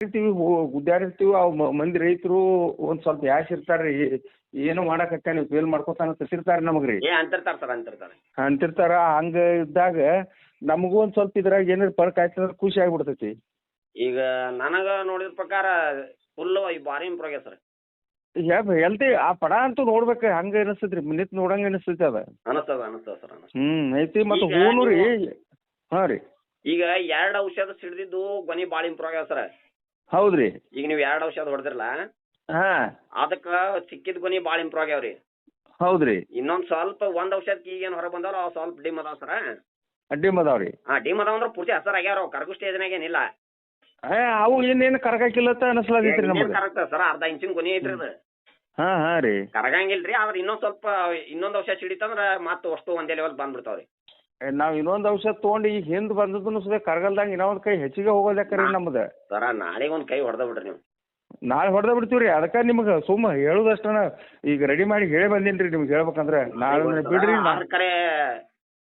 ಇರ್ತೀವಿ ಗುಡ್ಡಾಡಿರ್ತೀವಿ ಅವ್ ಮಂದಿ ರೈತರು ಒಂದ್ ಸ್ವಲ್ಪ ಯಾಶ್ ಇರ್ತಾರ್ರಿ ರೀ ಏನು ನೀವು ಫೇಲ್ ಮಾಡ್ಕೊತಾನ ತಸಿರ್ತಾರ ನಮಗ್ರಿ. ಏ ಅಂತಿರ್ತಾರ ಸರ್ ಅಂತಿರ್ತಾರೆ. ಅಂತಿರ್ತಾರ ಹಂಗ ಇದ್ದಾಗ ನಮಗೂ ಒಂದ್ ಸ್ವಲ್ಪ ಇದ್ರಾಗ ಏನಾರ ಫರ್ಕ್ ಆಯ್ತಂದ್ರೆ ಖುಷಿ ಆಗ್ಬಿಡ್ತೈತಿ. ಈಗ ನನಗ ನೋಡಿದ ಪ್ರಕಾರ ಫುಲ್ ಭಾರಿ ಇಂಪ್ರೂವ್ ಆಗ್ಯದ ಸರ್ ಆ ಪಡ ಅಂತೂ ನೋಡ್ಬೇಕ ಹಂಗ ಅನಿಸ್ತೈತ್ರಿ ನಿತ್ ನೋಡಂಗ ಅನಿಸ್ತೈತಿ ಅದ. ಅನಸ್ತದ ಅನಸ್ತದ ಸರ್ ಅನಸ್ತದ. ಹ್ಮ್ ಐತಿ ಮತ್ತ ಈಗ ಹೂನು ರೀ ನೀವು- ಹಾ ರೀ. ಈಗ ಎರಡ್ ಔಷಧ ಸಿಡಿದಿದ್ದು ಗೊನಿ ಭಾಳ ಇಂಪ್ರೂವ್ ಆಗ್ಯಾವ ಸರ್. ಹೌದ್ರಿ. ಈಗ ನೀವು ಎರಡ್ ಔಷಧ ಹೊಡೆದಿರಲ್ಲ ಹಾ. ಅದಕ್ಕ ಸಿಕ್ಕಿದ ಗುಣಿ ಭಾಳ ಇಂಪ್ರೂವ್ ಆಗ್ಯಾವ್ರಿ. ಹೌದ್ರಿ. ಇನ್ನೊಂದ್ ಸ್ವಲ್ಪ ಒಂದ್ ಔಷಧಕ್ಕೆ ಈಗ ಏನ್ ಹೊರ ಬಂದಲ್ಲ ಅವ್ ಸ್ವಲ್ಪ ಡಿಮ್ ಅದಾವ ಸರ್. ಅಡ್ಡಿಮ್ ಅದಾವ್ರಿ. ಹಾ ಡಿಮ್ ಅದಾವ ಅಂದ್ರೆ ಪೂರ್ತಿ ಹಸರ್ ಆಗ್ಯಾರ ಕರ್ಗುಷ್ಟ ಕರಗು ಸ್ಟೇಜ್ನಾಗ ಏನಿಲ್ಲ ಏ ಅವು ಇನ್ನೇನ್ ಅನಿಸ್ಲಾಗೈತ್ರಿ ನಮಗೆ. ಕರಗ್ತದ ಸರ್ ಅರ್ಧ ಇಂಚಿನ ಗುಣಿ ಐತ್ರಿ ಅದು. ಹಾ ಹಾ ರೀ. ಕರಗಂಗಿಲ್ರಿ ಆದ್ರ ಇನ್ನೊಂದ್ ಸ್ವಲ್ಪ ಇನ್ನೊಂದ್ ಔಷಧ ಸಿಡಿತಂದ್ರ ಮತ್ತ್ ವಸ್ತು ಒಂದೇ ಲೆವೆಲ್ ಬಂದ್ಬಿಡ್ತಾವ್ರಿ. ನಾವ್ ಇನ್ನೊಂದ್ ಔಷಧ ತಗೊಂಡು ಈಗ ಹಿಂದ್ ಬಂದದನ್ನು ಸುದ ಕರಗಲ್ದಂಗ ಇನ್ನೊಂದ್ ಕೈ ಹೆಚ್ಚಿಗೆ ರೀ ನಮ್ದ? ಸರ ನಾಳೆಗೆ ಒಂದ್ ಕೈ ಹೊಡೆದ ಬಿಡ್ರಿ ನೀವು. ನಾಳೆ ಹೊಡೆದ ಬಿಡ್ತೀವ್ರಿ ಅದಕ್ಕ ನಿಮ್ಗ ಸುಮ್ಮ ಹೇಳುದಷ್ಟನ ಈಗ ರೆಡಿ ಮಾಡಿ ಹೇಳಿ ಬಂದೇನ್ರಿ ನಿಮ್ಗೆ ಹೇಳ್ಬೇಕಂದ್ರ. ನಾಳೆ ಬಿಡ್ರಿ ನಾ- ಆದ್ರ ಕರೆ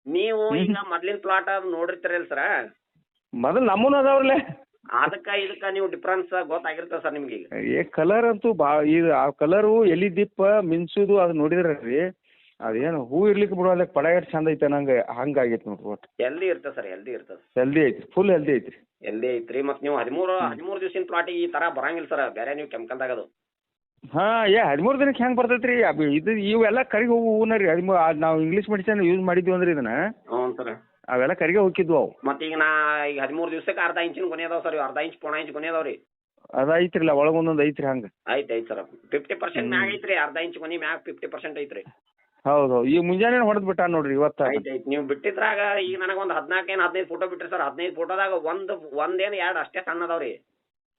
ನೀವು ಈಗ ಮೊದ್ಲಿನ ಪ್ಲಾಟ್ ಅದ್ ನೋಡಿರ್ತೀರಲ್ಲ ಸರ? ಮೊದಲ್ ನಮ್ಮೂನು ಅದಾವ್ರಲ್ಲೇ. ಅದಕ್ಕ ಇದಕ್ಕ ನೀವು ಡಿಫ್ರೆನ್ಸ್ ಗೊತ್ತಾಗಿರ್ತದ ಸರ್ ನಿಮ್ಗೆ ಈಗ ಏ ಕಲರ್ ಅಂತೂ ಬಾ ಇದು ಆ ಕಲರು ಎಲಿ ದಿಪ್ಪ ಮಿಂಚುದು ಅದು ನೋಡಿದ್ರಿ ಅದೇನು ಹೂ ಇರ್ಲಿಕ್ಕೆ ಬಿಡೋಲ್ಲ ಪಡ ಎಷ್ಟು ಚಂದ ಐತೆ ನಂಗೆ ಹಂಗಾಗೈತೆ ನೋಡ್ರಿ ಒಟ್ಟು. ಎಲ್ದಿ ಇರ್ತದೆ ಸರ್ ಹೆಲ್ದಿ ಇರ್ತದ? ಹೆಲ್ದಿ ಐತಿ ಫುಲ್ ಹೆಲ್ದಿ ಐತ್ರಿ? ಎಲ್ದಿ ಐತ್ರಿ ಮತ್ತೆ ನೀವು ಹದಿಮೂರು ಹದಿಮೂರು ದಿವಸಿನ ಪ್ಲಾಟಿಗೆ ಈ ತರ ಬರಂಗಿಲ್ಲ ಸರ್ ಬೇರೆ ನೀವು ಕೆಮಿಕಲ್ದಾಗ ಅದು ಹಾ ಏ ಹದಿಮೂರು ದಿನಕ್ಕೆ ಹೆಂಗೆ ಬರ್ತೈತ್ರಿ ಇದು ಇವೆಲ್ಲ ಕರಿಗೆ ಹೋಗು ಹೂನ ರೀ ಹದಿಮೂರು ನಾವು ಇಂಗ್ಲೀಷ್ ಮೆಡಿಸಿನ್ ಯೂಸ್ ಮಾಡಿದ್ವಿ ಅಂದ್ರೆ ಇದನ್ನ. ಹ್ಞೂ ಸರ್. ಅವೆಲ್ಲ ಕರಿಗೆ ಹೋಗಿದ್ವು ಅವು. ಮತ್ತೆ ಈಗ ನಾ ಈಗ ಹದಿಮೂರು ದಿವಸಕ್ಕೆ ಅರ್ಧ ಇಂಚಿನ ಕೊನೆ ಅದಾವ ಸರ್ ಅರ್ಧ ಇಂಚ್ ಪೋಣ ಇಂಚ್ ಕೊನೆ ಅದಾವ್ರಿ ಅದ ಐತ್ರಿಲ್ಲ ಒಳಗೊಂದೊಂದು ಐತ್ರಿ ಹಂಗೆ. ಐತ್ ಆಯ್ತು ಸರ್ ಫಿಫ್ಟಿ ಪರ್ಸೆಂಟ್ ಮ್ಯಾಗ ಐತ್ರಿ ಅರ್ಧ ಇಂಚ್ ಕೊನೆ ಮ್ಯಾಗ ಫಿಫ್ಟಿ ಪರ್ಸೆಂಟ್ ಐತ್ರಿ. ಹೌದು. ಹೌದು ಈಗ ಮುಂಜಾನೆ ಹೊಡೆದ್ ಬಿಟ್ಟ ನೋಡ್ರಿ ಇವತ್ತ. ಆಯ್ತು ಆಯ್ತು. ನೀವು ಬಿಟ್ಟಿದ್ರಾಗ ಈಗ ನನಗೆ ಒಂದು ಹದಿನಾಲ್ಕು ಏನು ಹದಿನೈದು ಫೋಟೋ ಬಿಟ್ರಿ ಸರ್ ಹದಿನೈದು ಫೋಟೋದಾಗ ಒಂದು ಒಂದೇನು ಎರಡು ಅಷ್ಟೇ ಸಣ್ಣ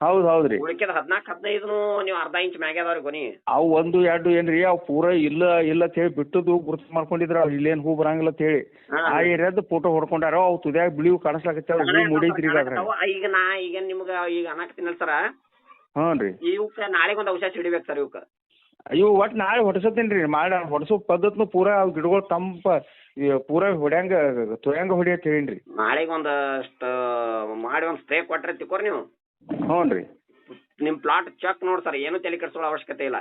ಹೌದು ಹೌದ್ರಿ ಉಳಿಕೆದ ಹದಿನಾಲ್ಕು ಹದಿನೈದು ನೀವು ಅರ್ಧ ಇಂಚ್ ಮ್ಯಾಗೆ ಗೊನಿ. ಕೊನಿ ಅವು ಒಂದು ಎರಡು ಏನ್ರಿ ಅವು ಪೂರ ಇಲ್ಲ ಇಲ್ಲ ಅಂತ ಹೇಳಿ ಬಿಟ್ಟದ್ದು ಗುರುತು ಮಾಡ್ಕೊಂಡಿದ್ರ ಅವ್ ಇಲ್ಲೇನ್ ಹೂ ಬರಂಗಿಲ್ಲ ಅಂತ ಹೇಳಿ. ಆ ಏರಿಯಾದ ಫೋಟೋ ಹೊಡ್ಕೊಂಡಾರ ಅವು ತುದ್ಯಾಗ ಬಿಳಿವು ಕಾಣಿಸ್ಲಾಕತ್ತಾವ ಹೂ ಮುಡೈತ್ರಿ ಈಗ ಅದ್ರಾಗ ಈಗ ನಾ ಈಗ ನಿಮ್ಗ ಈಗ ಅನ್ನಕತ್ತೀನಲ್ಲ ಸರ. ಹ್ಞೂ ರೀ ಇವಕ್ಕೆ ನಾಳೆಗೆ ಒಂದು ಔಷಧ ಸಿಡಿಬೇಕು ಸರ್ ಇವಕ್ಕೆ. ಇವು ಒಟ್ಟು ನಾಳೆ ಹೊಡ್ಸತ್ತೀನಿ ರೀ ಮಾಡಿ ಹೊಡ್ಸೋ ಪದ್ಧತಿನೂ ಪೂರಾ ಗಿಡಗಳು ತಂಪ ಪೂರಾ ಹೊಡ್ಯಾಂಗ ತೊಳ್ಯಾಂಗ ಹೊಡಿಯತ್ ಹೇಳಿನ್ರಿ. ನಾಳೆಗೆ ಒಂದಷ್ಟು ಮಾಡಿ ಒಂದ್ ಸ್ಪ್ರೇ ಕೊಟ್ರೆ ತಿಕ್ಕೋರಿ ನೀವು. ಹ್ಞೂ ನಿಮ್ ನಿಮ್ಮ ಪ್ಲಾಟ್ ಚೆಕ್ ನೋಡಿ ಸರ್ ಏನು ತಲೆ ಕೆಡಿಸೋಳ ಅವಶ್ಯಕತೆ ಇಲ್ಲ.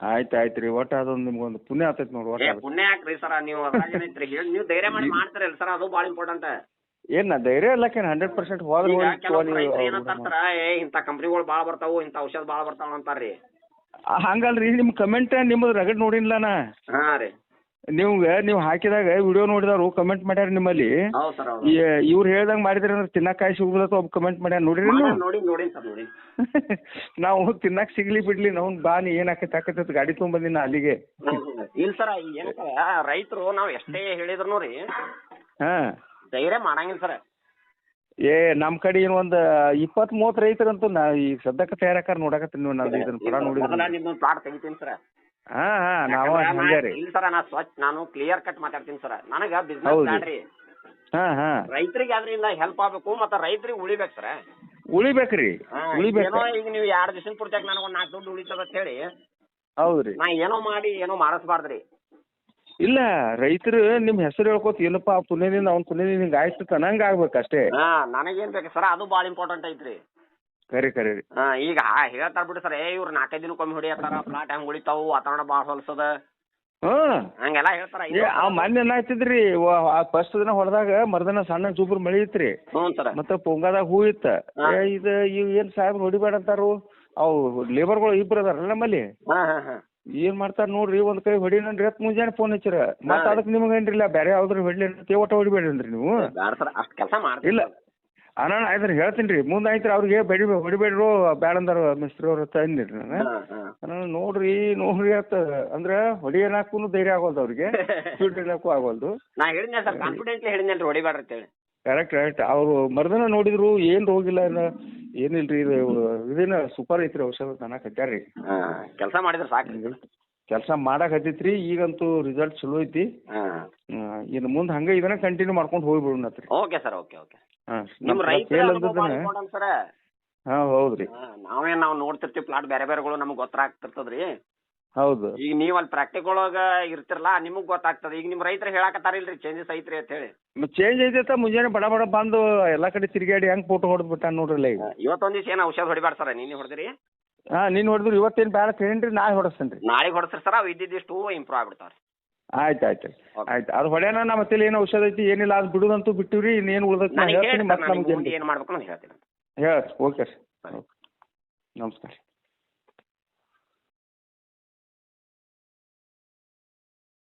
ಆಯ್ತು ಆಯ್ತು ರೀ. ಒಟ್ಟು ಅದೊಂದು ನಿಮ್ಗೊಂದು ಪುಣ್ಯ ಆಗ್ತೈತಿ ನೋಡಿ ಏ ಒಟ್ಟು ಪುಣ್ಯ ಯಾಕ್ರಿ ಸರ್ ನೀವು ಹೇಳಿ ನೀವು ಧೈರ್ಯ ಮಾಡಿ ಮಾಡ್ತಾರಲ್ಲ ಸರ್ ಅದು ಭಾಳ ಇಂಪಾರ್ಟೆಂಟ್ ಏನ್ ನಾ ಧೈರ್ಯ ಇಲ್ಲಕೇನು ಹಂಡ್ರೆಡ್ ಪರ್ಸೆಂಟ್ ಹೋದ್ರೆ ಏನಂತಾರ ಸರ್ ಏ ಇಂಥ ಕಂಪ್ನಿಗಳು ಭಾಳ ಬರ್ತಾವು ಇಂಥ ಔಷಧ ಭಾಳ ಬರ್ತಾವ ಅಂತಾರ್ರಿ. ಹಂಗಲ್ರಿ ನಿಮ್ಮ ಕಮೆಂಟ್ ನಿಮ್ಮದು ರಗಡ್ ನೋಡಿನ್ಲ ನಾ? ಹಾ ರೀ. ನಿಮ್ಗೆ ನೀವು ಹಾಕಿದಾಗ ವಿಡಿಯೋ ನೋಡಿದವರು ಕಮೆಂಟ್ ಮಾಡ್ಯಾರ ನಿಮ್ಮಲ್ಲಿ. ಹೌದು ಸರ್ ಹೌದು ಇವ್ರು ಹೇಳ್ದಂಗೆ ಮಾಡಿದ್ರಿ ಅಂದ್ರೆ ತಿನ್ನಕ್ಕೆ ಕಾಯಿ ಸಿಗುದತ್ತ ಒಬ್ಬ ಕಮೆಂಟ್ ಮಾಡ್ಯಾರ ನೋಡಿರಿ ನೀವು? ನೋಡಿ ನೋಡಿ ಸರ್ ನೋಡಿ ನಾವು ತಿನ್ನಕ್ ಸಿಗ್ಲಿ ಬಿಡ್ಲಿ ನಾವು ಬಾ ನೀ ಏನ್ ಆಕೈತೆ ಆಕೈತೆ ಗಾಡಿ ತುಂಬಂದಿನ ಅಲ್ಲಿಗೆ. ಇಲ್ಲ ಸರ್ ಏನು ರೈತರು ನಾವ್ ಎಷ್ಟೇ ಹೇಳಿದ್ರು ರೀ ಹಾ. ಧೈರ್ಯ ಮಾಡಂಗಿಲ್ಲ ಸರ್. ಏ ನಮ್ಮ ಕಡೆ ಏನು ಒಂದು ಇಪ್ಪತ್ತ್ ಮೂವತ್ತು ರೈತರಂತೂ ನಾ ಈ ಸದ್ಯಕ್ಕೆ ತಯಾರಕಾರ ನೋಡಕತ್ತೀನಿ ನೀವು ನಾನು ಇದನ್ನ ಪಡ ನೋಡಿದ್ರೆ. ಮೊದಲ ನಿಮ್ಮೊಂದು ಪ್ಲಾಟ್ ತೆಗಿತೀನಿ ಸರ್ ಹಾ ಹಾ ನಾವು ಹಂಗೆ ರೀ. ಇಲ್ಲ ಸರ್ ನಾ ಸ್ವಚ್ಛ ನಾನು ಕ್ಲಿಯರ್ ಕಟ್ ಮಾತಾಡ್ತೀನಿ ಸರ್ ನನಗ ಬಿಸ್ನೆಸ್ ಹೌದು. ಬ್ಯಾಡ್ರಿ. ಹಾ ಹಾ. ರೈತರಿಗೆ ಅದರಿಂದ ಹೆಲ್ಪ್ ಆಗ್ಬೇಕು ಮತ್ತೆ ರೈತರಿಗೆ ಉಳಿಬೇಕು ಸರ್ ಉಳಿಬೇಕ್ರಿ ಉಳಿಬೇಕು ಏನೋ ಈಗ ನೀವು ಎರಡು ದಿವಸ ಪೂರ್ತಿ ನನಗೆ ಒಂದು ನಾಲ್ಕು ದುಡ್ಡು ಉಳಿತದ ಅಂತ ಹೇಳಿ. ಹೌದ್ರಿ ನಾ ಏನೋ ಮಾಡಿ ಏನೋ ಮಾಡಿಸ್ಬಾರ್ದ್ರಿ. ಇಲ್ಲ ರೈತರು ನಿಮ್ಮ ಹೆಸರು ಹೇಳ್ಕೊತ ಏನಪ್ಪಾ ಆ ಪುಣ್ಯದಿಂದ ಅವ್ನ ಪುಣ್ಯದಿಂದ ಹಿಂಗ ಆಯ್ತು ಅನ್ನಂಗ ಆಗ್ಬೇಕು ಅಷ್ಟೇ. ಹಾ ನನಗೇನ್ ಬೇಕು ಸರ್ ಅದು ಬಾಳ ಇಂಪಾರ್ಟೆಂಟ್ ಐತ್ರಿ. ಕರೆ ಕರಿ. ರೀ ಹಾ ಈಗ ಹೇಳ್ತಾರ ಬಿಡಿ ಸರ್ ಏ ಇವ್ರು ನಾಲ್ಕೈದು ದಿನಕ್ಕೊಮ್ಮೆ ಹೊಡಿಯತ್ತಾರ ಪ್ಲಾಟ್ ಹೆಂಗ್ ಉಳಿತಾವು ವಾತಾವರಣ ಬಾಳ ಹೊಲಸದ. ಹ್ಮ್ ಹಂಗೆಲ್ಲ ಹೇಳ್ತಾರ ಏ ಆ ಮೊನ್ನೆ ಆ ಫಸ್ಟ್ ದಿನ ಹೊಡೆದಾಗ ಮರ್ದನ ಸಣ್ಣ ಚೂಪರ್ ಮಳಿ ಇತ್ರಿ. ಹ್ಞೂ ಸರ್. ಮತ್ತೆ ಪೊಂಗದಾಗ ಹೂ ಇತ್ತ. ಹಾ. ಏ ಇದು ಇವ್ ಏನ್ ಸಾಹೇಬ್ ಹೊಡಿಬೇಡ ಅಂತಾರು ಅವು ಲೇಬರ್ಗಳು ಇಬ್ರು ಅದಾರ ನಮ್ಮಲ್ಲಿ. ಹಾ ಹಾ ಹಾ. ಏನ್ ಮಾಡ್ತಾರ ನೋಡ್ರಿ ಒಂದ್ ಕೈ ಹೊಡಿನನ್ರಿ ಹತ್ ಮುಂಜಾನೆ ಫೋನ್ ಹಚ್ಚಿರ. ಮತ್ತ ಅದಕ್ ನಿಮ್ಗ ಏನ್ರಿಲ್ಲ ಬೇರೆ ಯಾವ್ದ್ರ ಹೊಡ್ಲಿ ಅಂತ ಒಟ್ಟ ಹೊಡಿಬೇಡ್ರಿ ನೀವು. ಸರ್ ಅಷ್ಟ್ ಕೆಲಸ ಮಾಡ್ತೀನಿ ಇಲ್ಲ. ಅಣ್ಣ ಆಯ್ತು ಹೇಳ್ತೀನಿ ರೀ ಮುಂದೆ ಆಯ್ತು ಅವ್ರಿಗೆ ಬೆಡಿ ಹೊಡಿಬೇಡ್ರು ಬ್ಯಾಡ ಅಂದಾರ ಮಿಸ್ತ್ರಿ ಅವ್ರ ತಂದಿರಿ ಅಂದಿರಿ ನಾನು. ನೋಡ್ರಿ ನೋಡ್ರಿ ಅಂತ ಅಂದ್ರೆ ಹೊಡಿಯನಾಕು ಧೈರ್ಯ ಆಗೋಲ್ದು ಅವ್ರಿಗೆ ಸ್ಪೀಡ್ ಹಿಡಿಯಕ್ಕೂ ಆಗೋಲ್ದು. ನಾ ಹೇಳಿದ್ನೆ ಸರ್ ಕಾನ್ಫಿಡೆಂಟ್ಲಿ ಹೇಳಿದ್ನಲ್ರಿ ಹೊಡಿಬೇಡ್ರಿ ಅಂತೇಳಿ. ಕರೆಕ್ಟ್ ಕರೆಕ್ಟ್ ಅವರು ಮರ್ದನ ನೋಡಿದ್ರು ಏನ್ ರೋಗಿಲ್ಲ ಏನ ಏನಿಲ್ರಿ ಇದು ಇದೇನ ಸೂಪರ್ ಐತ್ರಿ ಔಷಧ ತನಕ ಹಚ್ಚಾರಿ ಹಾ ಕೆಲಸ ಮಾಡಿದ್ರೆ ಸಾಕು. ಕೆಲಸ ಮಾಡಕ್ ಹತ್ತೈತ್ರಿ ಈಗಂತೂ ರಿಸಲ್ಟ್ ಚಲೋ ಐತಿ. ಹಾ. ಇನ್ನು ಮುಂದೆ ಹಂಗೆ ಇದನ್ನ ಕಂಟಿನ್ಯೂ ಮಾಡ್ಕೊಂಡು ಹೋಗ್ಬಿಡೋಣತ್ರಿ ಓಕೆ ಸರ್ ಓಕೆ ಓಕೆ ಹಾ ನಿಮ್ ರೈತರ ಸೇಲ್ ಅನುಭವ ಭಾಳ ಅಂದದನ್ನ important ಹಾ ಹೌದ್ರಿ. ನಾವೇನ್ ನಾವು ನೋಡ್ತಿರ್ತೀವಿ ಪ್ಲಾಟ್ ಬೇರೆ ಬೇರೆಗಳು ನಮ್ಗೆ ಗೊತ್ತಾಗ್ತಿರ್ತದ್ರಿ ಹೌದು. ಈಗ ನೀವ್ ಅಲ್ಲಿ ಪ್ರಾಕ್ಟಿಕಲ್ ಒಳಗ ಇರ್ತಿರಲ್ಲ ನಿಮಗ್ ಗೊತ್ತಾಗ್ತದ. ಈಗ ನಿಮ್ ರೈತರು ಹೇಳಕತ್ತಾರಿಲ್ರಿ ಚೇಂಜಸ್ ಐತ್ರಿ ಅಂತ ಹೇಳಿ. ಚೇಂಜ್ ಐತೆ ಮುಂಜಾನೆ ಬಡ ಬಡ ಬಂದು ಎಲ್ಲಾ ಕಡೆ ತಿರುಗಾಡಿ ಹೆಂಗ್ ಫೋಟೋ ಹೊಡೆದ್ ಬಿಟ್ಟ ನೋಡ್ರಲ್ಲ ಈಗ. ಇವತ್ತೊಂದ್ ದಿವಸ ಏನ್ ಔಷಧ ಹೊಡಿಬಾರ್ದು ಸರ್ ನೀನ್ ಹೊಡೆದ್ರಿ? ಹಾ ನೀನ್ ಹೊಡೆದ್ರು ಇವತ್ತೇನ್ ಬೇಡ ಹೇಳಿ ನಾಳೆ ಹೊಡಸ್ತೇನೆ ನಾಳೆ ನಾಳೆಗೆ ಸರ ಸರ್ ಅವ್ ಇದ್ದಿದ್ದಿಷ್ಟು ಇಂಪ್ರೂವ್ ಆಗ್ಬಿಡ್ತಾವ್ರಿ ಆಯ್ತು ಆಯ್ತು. ಆಯ್ತು ಅದು ಹೊಡೆಯೋಣ ನಮ್ಮ ಮತ್ತೆ ಏನು ಔಷಧ ಐತಿ ಏನಿಲ್ಲ ಅದು ಬಿಡುದಂತೂ ಬಿಟ್ಟಿವ್ರಿ ಇನ್ನೇನು ಉಳ್ದೈತಿ ನಾ ಹೇಳ್ತೀನಿ ಮತ್ತೆ ನಮ್ಗೆ ಮುಂದೆ ಏನ್ ಮಾಡ್ಬೇಕು ಅಂತ ಹೇಳ್ತೀನಿ. ಹೇಳಿ ಓಕೆ ಸರ್. ಸರಿ. ನಮಸ್ಕಾರ.